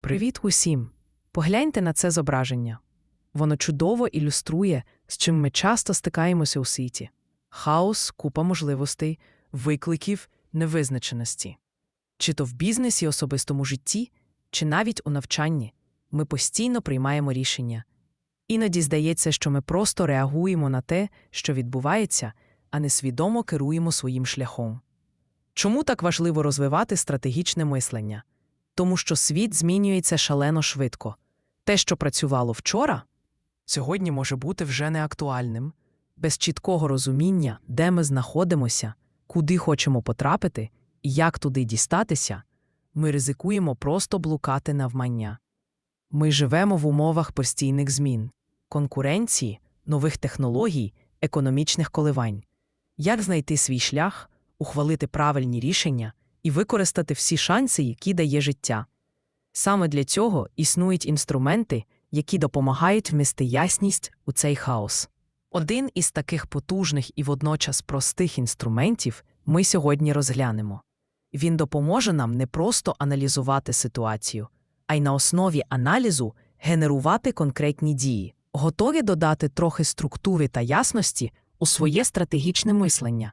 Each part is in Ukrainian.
Привіт усім! Погляньте на це зображення. Воно чудово ілюструє, з чим ми часто стикаємося у світі: хаос, купа можливостей, викликів, невизначеності. Чи то в бізнесі, особистому житті, чи навіть у навчанні ми постійно приймаємо рішення. Іноді здається, що ми просто реагуємо на те, що відбувається, а не свідомо керуємо своїм шляхом. Чому так важливо розвивати стратегічне мислення? Тому що світ змінюється шалено швидко. Те, що працювало вчора, сьогодні може бути вже неактуальним. Без чіткого розуміння, де ми знаходимося, куди хочемо потрапити і як туди дістатися, ми ризикуємо просто блукати навмання. Ми живемо в умовах постійних змін, конкуренції, нових технологій, економічних коливань. Як знайти свій шлях, ухвалити правильні рішення і використати всі шанси, які дає життя? Саме для цього існують інструменти, які допомагають внести ясність у цей хаос. Один із таких потужних і водночас простих інструментів ми сьогодні розглянемо. Він допоможе нам не просто аналізувати ситуацію, а й на основі аналізу генерувати конкретні дії, готові додати трохи структури та ясності у своє стратегічне мислення.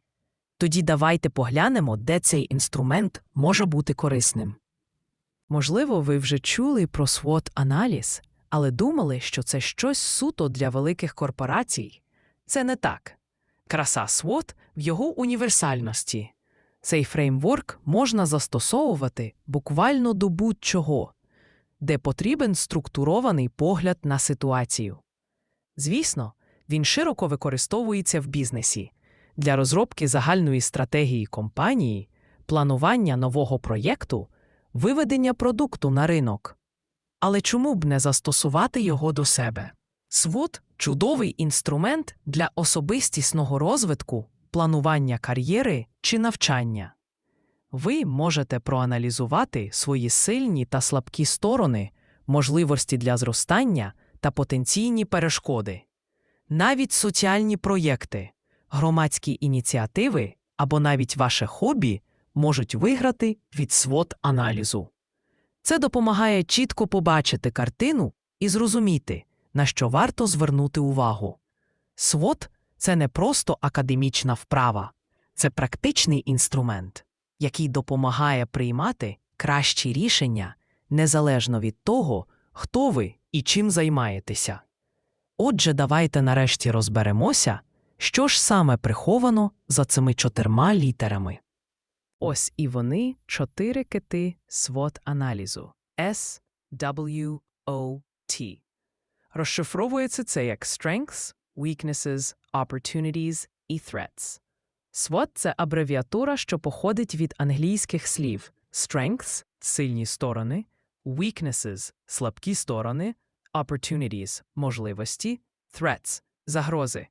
Тоді давайте поглянемо, де цей інструмент може бути корисним. Можливо, ви вже чули про SWOT-аналіз, але думали, що це щось суто для великих корпорацій. Це не так. Краса SWOT в його універсальності. Цей фреймворк можна застосовувати буквально до будь-чого, де потрібен структурований погляд на ситуацію. Звісно, він широко використовується в бізнесі для розробки загальної стратегії компанії, планування нового проєкту, виведення продукту на ринок. Але чому б не застосувати його до себе? SWOT – чудовий інструмент для особистісного розвитку, планування кар'єри чи навчання. Ви можете проаналізувати свої сильні та слабкі сторони, можливості для зростання та потенційні перешкоди. Навіть соціальні проєкти, громадські ініціативи або навіть ваше хобі можуть виграти від SWOT-аналізу. Це допомагає чітко побачити картину і зрозуміти, на що варто звернути увагу. SWOT – це не просто академічна вправа, це практичний інструмент, який допомагає приймати кращі рішення незалежно від того, хто ви і чим займаєтеся. Отже, давайте нарешті розберемося, що ж саме приховано за цими чотирма літерами. Ось і вони чотири кити SWOT-аналізу S, W, O, T. Розшифровується це як Strengths, Weaknesses, Opportunities і Threats. SWOT – це абревіатура, що походить від англійських слів Strengths – сильні сторони, Weaknesses – слабкі сторони, Opportunities – можливості, Threats – загрози.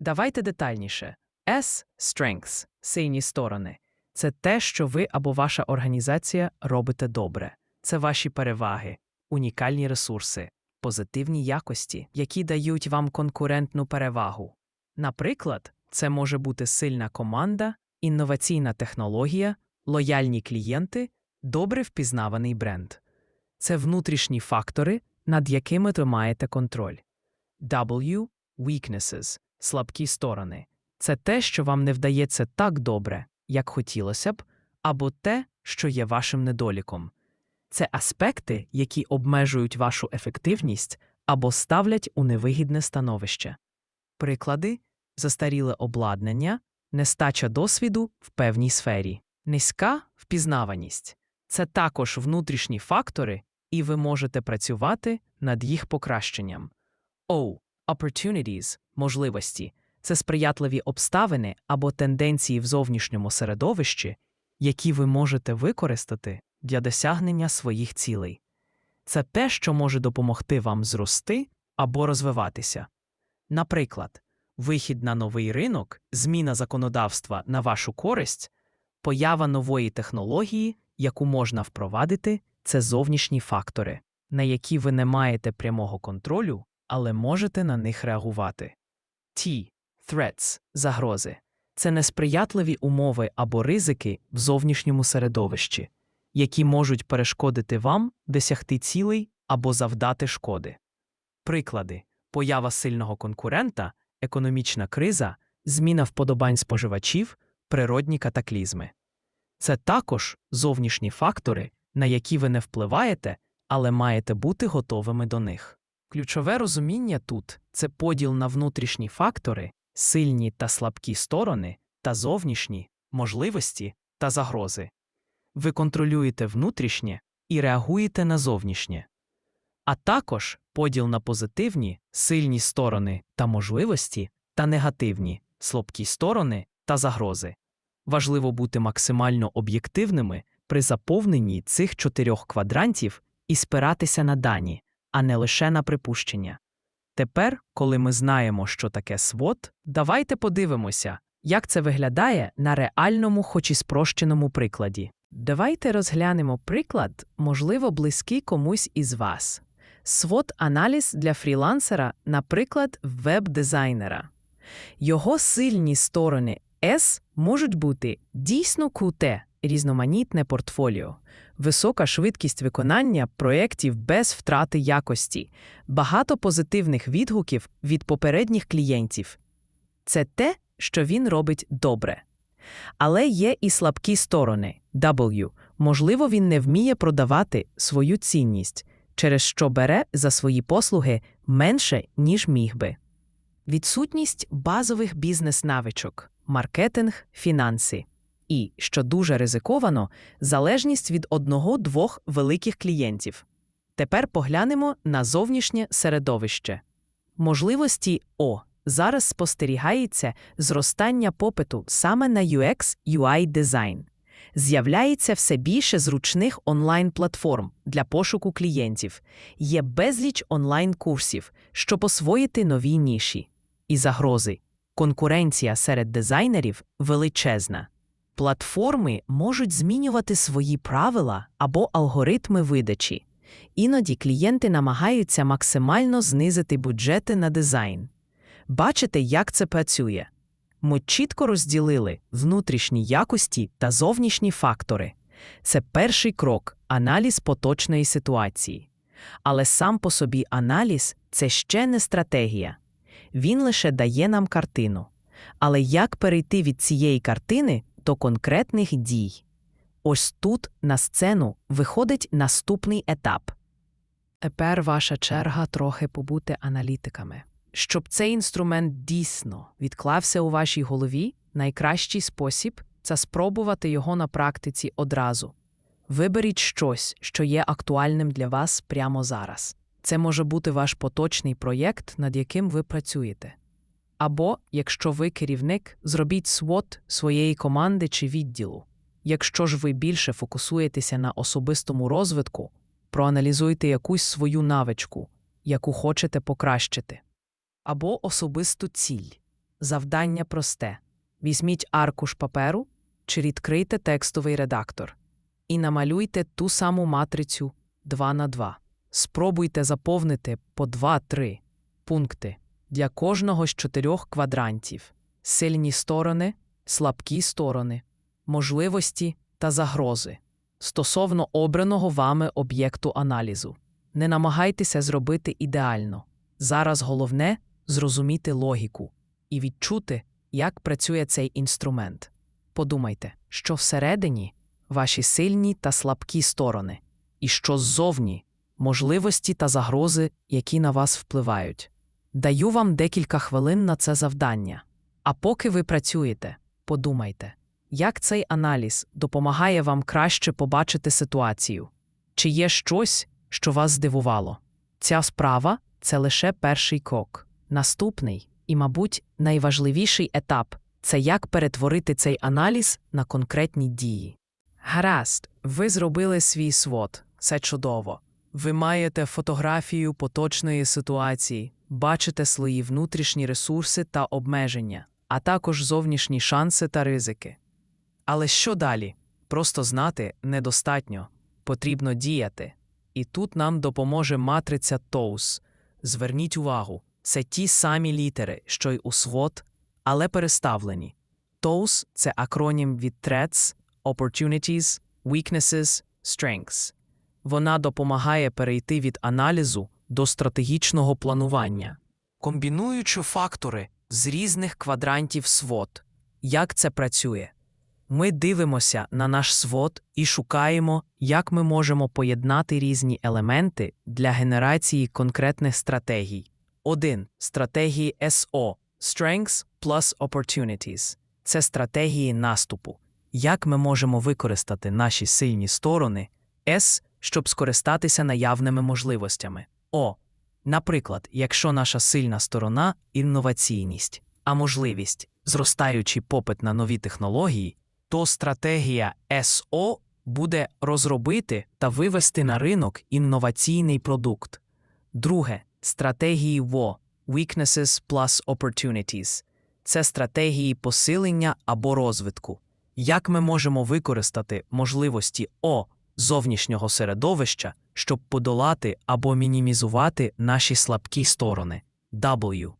Давайте детальніше. S – Strengths – сильні сторони. Це те, що ви або ваша організація робите добре. Це ваші переваги, унікальні ресурси, позитивні якості, які дають вам конкурентну перевагу. Наприклад, це може бути сильна команда, інноваційна технологія, лояльні клієнти, добре впізнаваний бренд. Це внутрішні фактори, над якими ви маєте контроль. W – weaknesses – слабкі сторони. Це те, що вам не вдається так добре, як хотілося б, або те, що є вашим недоліком. Це аспекти, які обмежують вашу ефективність або ставлять у невигідне становище. Приклади застаріле обладнання, нестача досвіду в певній сфері, низька впізнаваність це також внутрішні фактори, і ви можете працювати над їх покращенням. O. Opportunities – можливості це сприятливі обставини або тенденції в зовнішньому середовищі, які ви можете використати для досягнення своїх цілей. Це те, що може допомогти вам зрости або розвиватися. Наприклад, вихід на новий ринок, зміна законодавства на вашу користь, поява нової технології, яку можна впровадити, це зовнішні фактори, на які ви не маєте прямого контролю, але можете на них реагувати. Ті threats – загрози це несприятливі умови або ризики в зовнішньому середовищі, які можуть перешкодити вам досягти цілей або завдати шкоди. Приклади поява сильного конкурента, економічна криза, зміна вподобань споживачів, природні катаклізми. Це також зовнішні фактори, на які ви не впливаєте, але маєте бути готовими до них. Ключове розуміння тут це поділ на внутрішні фактори, сильні та слабкі сторони, та зовнішні можливості та загрози. Ви контролюєте внутрішнє і реагуєте на зовнішнє. А також поділ на позитивні, сильні сторони та можливості та негативні, слабкі сторони та загрози. Важливо бути максимально об'єктивними при заповненні цих чотирьох квадрантів і спиратися на дані, а не лише на припущення. Тепер, коли ми знаємо, що таке свод, давайте подивимося, як це виглядає на реальному, хоч і спрощеному прикладі. Давайте розглянемо приклад, можливо, близький комусь із вас. свод аналіз для фрілансера, наприклад, веб-дизайнера. Його сильні сторони S можуть бути дійсно круте, різноманітне портфоліо, висока швидкість виконання проєктів без втрати якості, багато позитивних відгуків від попередніх клієнтів. Це те, що він робить добре. Але є і слабкі сторони W. Можливо, він не вміє продавати свою цінність, через що бере за свої послуги менше, ніж міг би. Відсутність базових бізнес-навичок, маркетинг, фінанси. І, що дуже ризиковано, залежність від одного-двох великих клієнтів. Тепер поглянемо на зовнішнє середовище. Можливості О. Зараз спостерігається зростання попиту саме на UX UI дизайн. З'являється все більше зручних онлайн-платформ для пошуку клієнтів, є безліч онлайн-курсів, щоб освоїти нові ніші. І загрози. Конкуренція серед дизайнерів величезна. Платформи можуть змінювати свої правила або алгоритми видачі. Іноді клієнти намагаються максимально знизити бюджети на дизайн. Бачите, як це працює. Ми чітко розділили внутрішні якості та зовнішні фактори. Це перший крок аналіз поточної ситуації. Але сам по собі аналіз це ще не стратегія. Він лише дає нам картину. Але як перейти від цієї картини до конкретних дій? Ось тут на сцену виходить наступний етап. Тепер ваша черга трохи побути аналітиками. Щоб цей інструмент дійсно відклався у вашій голові, найкращий спосіб це спробувати його на практиці одразу. Виберіть щось, що є актуальним для вас прямо зараз. Це може бути ваш поточний проєкт, над яким ви працюєте. Або, якщо ви керівник, зробіть свод своєї команди чи відділу. Якщо ж ви більше фокусуєтеся на особистому розвитку, проаналізуйте якусь свою навичку, яку хочете покращити. Або особисту ціль. Завдання просте: візьміть аркуш паперу чи відкрийте текстовий редактор і намалюйте ту саму матрицю 2 на 2. Спробуйте заповнити по 2-3 пункти для кожного з чотирьох квадрантів: сильні сторони, слабкі сторони, можливості та загрози стосовно обраного вами об'єкту аналізу. Не намагайтеся зробити ідеально. Зараз головне зрозуміти логіку і відчути, як працює цей інструмент. Подумайте, що всередині ваші сильні та слабкі сторони, і що ззовні можливості та загрози, які на вас впливають. Даю вам декілька хвилин на це завдання. А поки ви працюєте, подумайте, як цей аналіз допомагає вам краще побачити ситуацію, чи є щось, що вас здивувало. Ця справа це лише перший крок. Наступний і, мабуть, найважливіший етап це як перетворити цей аналіз на конкретні дії. Гаразд, ви зробили свій свод, це чудово. Ви маєте фотографію поточної ситуації, бачите свої внутрішні ресурси та обмеження, а також зовнішні шанси та ризики. Але що далі? Просто знати недостатньо, потрібно діяти. І тут нам допоможе матриця TOWS. Зверніть увагу, це ті самі літери, що й у SWOT, але переставлені. TOWS – це акронім від Threats, Opportunities, Weaknesses Strengths. Вона допомагає перейти від аналізу до стратегічного планування, комбінуючи фактори з різних квадрантів SWOT. Як це працює? Ми дивимося на наш SWOT і шукаємо, як ми можемо поєднати різні елементи для генерації конкретних стратегій. 1. Стратегії SO Strengths plus Opportunities. Це стратегії наступу. Як ми можемо використати наші сильні сторони S, щоб скористатися наявними можливостями. О. Наприклад, якщо наша сильна сторона інноваційність, а можливість зростаючий попит на нові технології, то стратегія SO буде розробити та вивести на ринок інноваційний продукт. Друге стратегії WO Weaknesses plus Opportunities це стратегії посилення або розвитку. Як ми можемо використати можливості О зовнішнього середовища, щоб подолати або мінімізувати наші слабкі сторони W.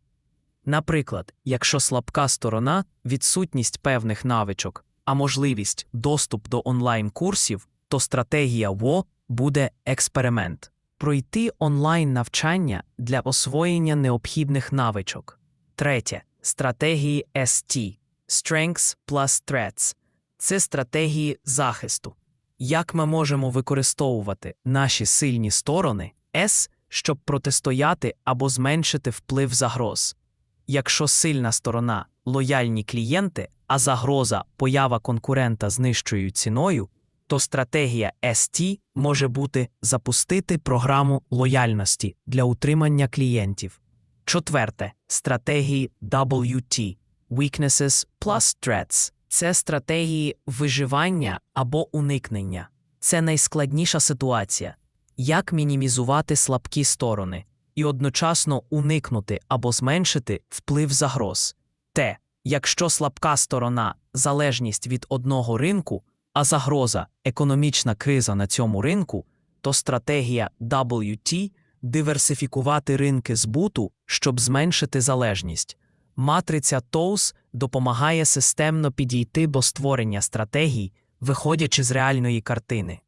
Наприклад, якщо слабка сторона відсутність певних навичок, а можливість доступ до онлайн-курсів, то стратегія ВО буде експеримент пройти онлайн навчання для освоєння необхідних навичок. Третє стратегії ST Strengths plus Threats це стратегії захисту. Як ми можемо використовувати наші сильні сторони S, щоб протистояти або зменшити вплив загроз? Якщо сильна сторона лояльні клієнти, а загроза поява конкурента з нижчою ціною, то стратегія ST може бути запустити програму лояльності для утримання клієнтів. Четверте стратегії WT Weaknesses plus Threats це стратегії виживання або уникнення. Це найскладніша ситуація. Як мінімізувати слабкі сторони і одночасно уникнути або зменшити вплив загроз. Те, якщо слабка сторона залежність від одного ринку, а загроза економічна криза на цьому ринку, то стратегія WT диверсифікувати ринки збуту, щоб зменшити залежність. Матриця TOWS допомагає системно підійти до створення стратегій, виходячи з реальної картини,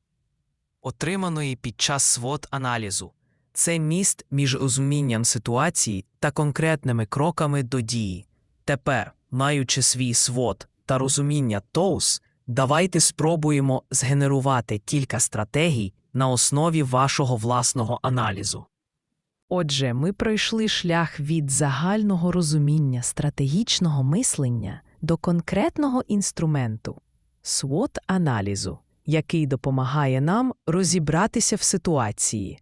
отриманої під час swot аналізу. Це міст між розумінням ситуації та конкретними кроками до дії. Тепер, маючи свій свод та розуміння TOWS, давайте спробуємо згенерувати кілька стратегій на основі вашого власного аналізу. Отже, ми пройшли шлях від загального розуміння стратегічного мислення до конкретного інструменту swot аналізу який допомагає нам розібратися в ситуації,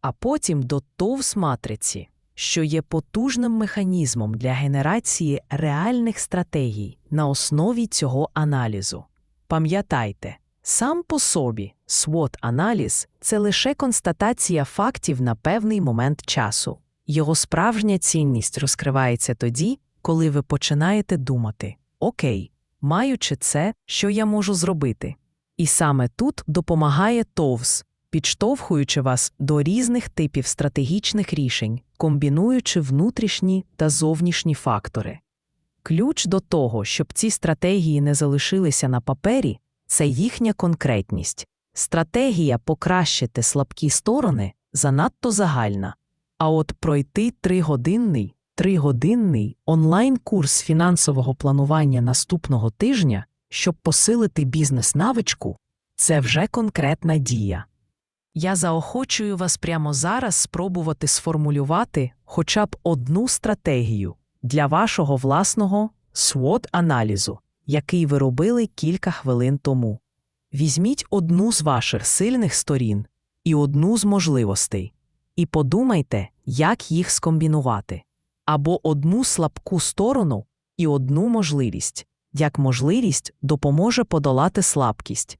а потім до товс матриці, що є потужним механізмом для генерації реальних стратегій на основі цього аналізу. Пам'ятайте, сам по собі swot аналіз це лише констатація фактів на певний момент часу. Його справжня цінність розкривається тоді, коли ви починаєте думати: Окей, маючи це, що я можу зробити. І саме тут допомагає ТОВС, підштовхуючи вас до різних типів стратегічних рішень, комбінуючи внутрішні та зовнішні фактори. Ключ до того, щоб ці стратегії не залишилися на папері, це їхня конкретність. Стратегія покращити слабкі сторони занадто загальна. А от пройти тригодинний, тригодинний онлайн-курс фінансового планування наступного тижня, щоб посилити бізнес-навичку, це вже конкретна дія. Я заохочую вас прямо зараз спробувати сформулювати хоча б одну стратегію для вашого власного swot аналізу який ви робили кілька хвилин тому. Візьміть одну з ваших сильних сторін і одну з можливостей, і подумайте, як їх скомбінувати, або одну слабку сторону і одну можливість, як можливість допоможе подолати слабкість.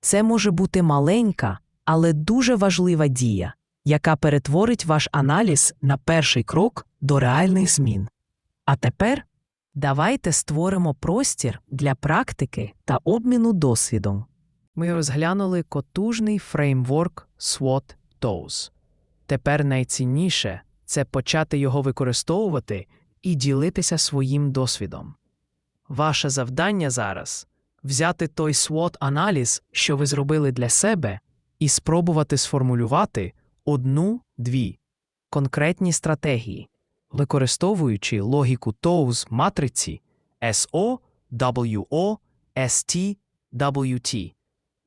Це може бути маленька, але дуже важлива дія, яка перетворить ваш аналіз на перший крок до реальних змін. А тепер давайте створимо простір для практики та обміну досвідом. Ми розглянули котужний фреймворк SWOT TOWS. Тепер найцінніше це почати його використовувати і ділитися своїм досвідом. Ваше завдання зараз взяти той SWOT-аналіз, що ви зробили для себе, і спробувати сформулювати одну-дві конкретні стратегії, використовуючи логіку TOWS матриці SO, WO, ST, WT.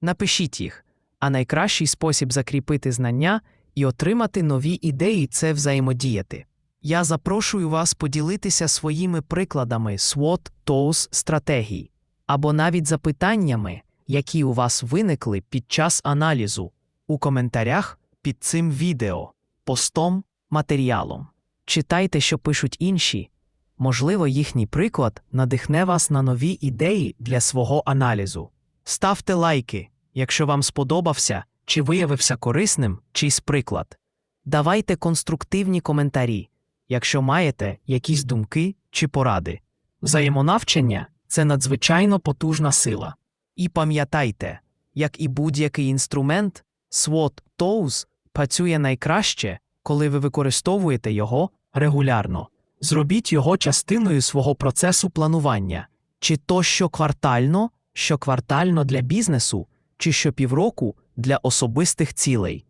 Напишіть їх, а найкращий спосіб закріпити знання і отримати нові ідеї це взаємодіяти. Я запрошую вас поділитися своїми прикладами SWOT TOWS стратегій або навіть запитаннями, які у вас виникли під час аналізу, у коментарях під цим відео, постом, матеріалом. Читайте, що пишуть інші. Можливо, їхній приклад надихне вас на нові ідеї для свого аналізу. Ставте лайки, якщо вам сподобався чи виявився корисним чийсь приклад. Давайте конструктивні коментарі, якщо маєте якісь думки чи поради. Взаємонавчення це надзвичайно потужна сила. І пам'ятайте, як і будь-який інструмент, SWOT TOWS працює найкраще, коли ви використовуєте його регулярно. Зробіть його частиною свого процесу планування, чи то щоквартально, щоквартально для бізнесу, чи щопівроку для особистих цілей.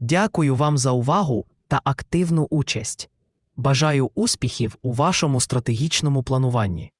Дякую вам за увагу та активну участь. Бажаю успіхів у вашому стратегічному плануванні.